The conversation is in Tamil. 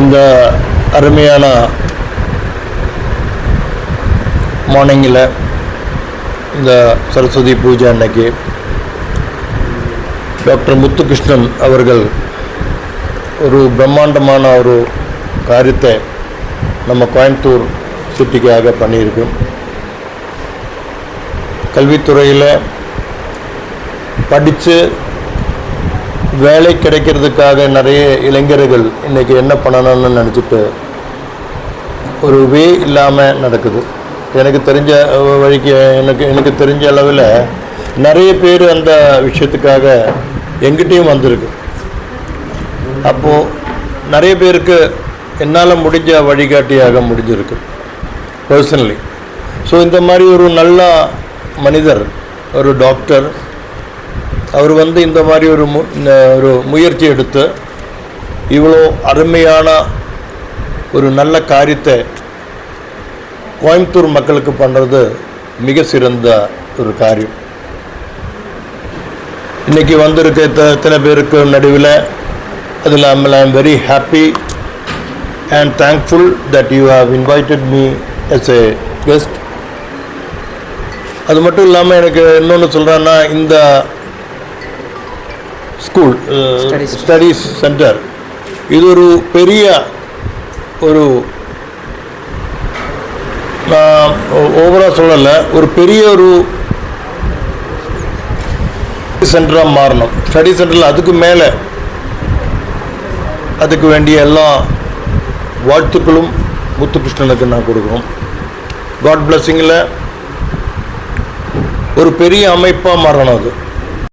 இந்த அருமையான மார்னிங்கில் இந்த சரஸ்வதி பூஜை அன்னைக்கு டாக்டர் முத்துகிருஷ்ணன் அவர்கள் ஒரு பிரம்மாண்டமான ஒரு காரியத்தை நம்ம கோயம்புத்தூர் சிட்டிக்காக பண்ணியிருக்கோம் கல்வித்துறையில் படித்து வேலை கிடைக்கிறதுக்காக நிறைய இளைஞர்கள் இன்றைக்கி என்ன பண்ணணும்னு நினச்சிட்டு ஒரு வே இல்லாமல் நடக்குது. எனக்கு தெரிஞ்ச வழிக்கு எனக்கு எனக்கு தெரிஞ்ச அளவில் நிறைய பேர் அந்த விஷயத்துக்காக எங்கிட்டேயும் வந்திருக்கு. அப்போது நிறைய பேருக்கு என்னால் முடிஞ்ச வழிகாட்டியாக முடிஞ்சிருக்கு. பர்சனலி ஸோ இந்த மாதிரி ஒரு நல்ல மனிதர் ஒரு டாக்டர் அவர் வந்து இந்த மாதிரி ஒரு மு ஒரு முயற்சி எடுத்து இவ்வளோ அருமையான ஒரு நல்ல காரியத்தை கோயம்புத்தூர் மக்களுக்கு பண்ணுறது மிக சிறந்த ஒரு காரியம். இன்றைக்கி வந்திருக்க இத்தனை பேருக்கு நடுவில் அதில் இல்லாமல் I am very happy and thankful that you have invited me as a guest அது மட்டும் இல்லாமல் எனக்கு இன்னொன்று சொல்கிறேன்னா இந்த ஸ்கூல். ஸ்டடீஸ். சென்டர். இது ஒரு பெரிய ஒரு நான் ஓவராக சொல்லலை ஒரு பெரிய ஒரு சென்டராக மாறணும். ஸ்டடி சென்டரில் அதுக்கு மேலே அதுக்கு வேண்டிய எல்லா வாழ்த்துக்களும் முத்துகிருஷ்ணனுக்கு நான் கொடுக்குறோம். காட் பிளஸ்ஸிங்கில் ஒரு பெரிய அமைப்பாக மாறணும் அது.